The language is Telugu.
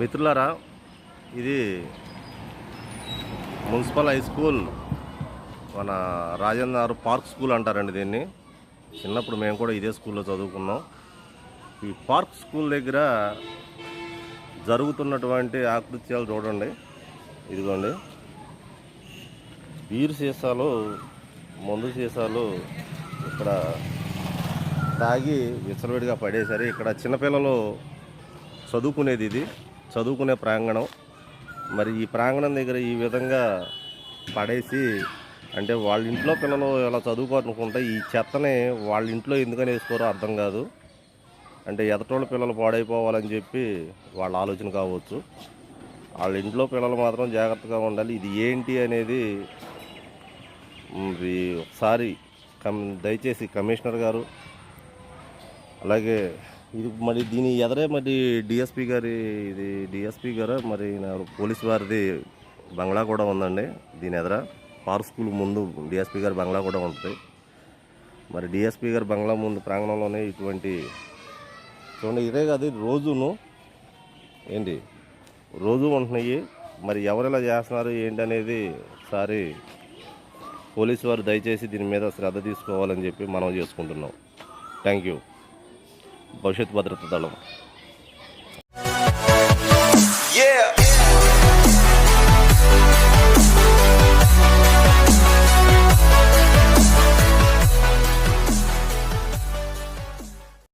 మిత్రులారా ఇది మున్సిపల్ హై స్కూల్ మన రాజేంద్ర పార్క్ స్కూల్ అంటారండి దీన్ని. చిన్నప్పుడు మేము కూడా ఇదే స్కూల్లో చదువుకున్నాం. ఈ పార్క్ స్కూల్ దగ్గర జరుగుతున్నటువంటి ఆకృత్యాలు చూడండి. ఇదిగోండి. బీరు సీసాలు మందు సీసాలు ఇక్కడ తాగి విచ్చలవిడిగా పడేసరి ఇక్కడ చిన్నపిల్లలు చదువుకునేది ఇది. చదువుకునే ప్రాంగణం. మరి ఈ ప్రాంగణం దగ్గర ఈ విధంగా పడేసి అంటే వాళ్ళ ఇంట్లో పిల్లలు ఇలా చదువుకోవాలనుకుంటే ఈ చెత్తని వాళ్ళ ఇంట్లో ఎందుకని వేసుకోరో అర్థం కాదు. అంటే ఎదటోళ్ళ పిల్లలు పాడైపోవాలని చెప్పి వాళ్ళ ఆలోచన కావచ్చు. వాళ్ళ ఇంట్లో పిల్లలు మాత్రం జాగ్రత్తగా ఉండాలి. ఇది ఏంటి అనేది ఒకసారి కమ్ దయచేసి కమిషనర్ గారు అలాగే ఇది మరి దీని ఎదరే మరి డిఎస్పి గారి ఇది డిఎస్పి గారు? మరి నా పోలీస్ వారిది బంగ్లా కూడా ఉందండి దీని ఎదర. పార్ స్కూల్ ముందు డిఎస్పి గారి బంగ్లా కూడా ఉంటుంది. మరి డిఎస్పి గారి బంగ్లా ముందు ప్రాంగణంలోనే ఇటువంటి చూడండి ఇదే కాదు రోజును ఏంటి? రోజు ఉంటున్నాయి. మరి ఎవరు ఇలా చేస్తున్నారు ఏంటి అనేది ఒకసారి పోలీసు వారు దయచేసి దీని మీద శ్రద్ధ తీసుకోవాలని చెప్పి మనం చేసుకుంటున్నాం. థ్యాంక్ యూ భవిష్యత్ భద్రత దళం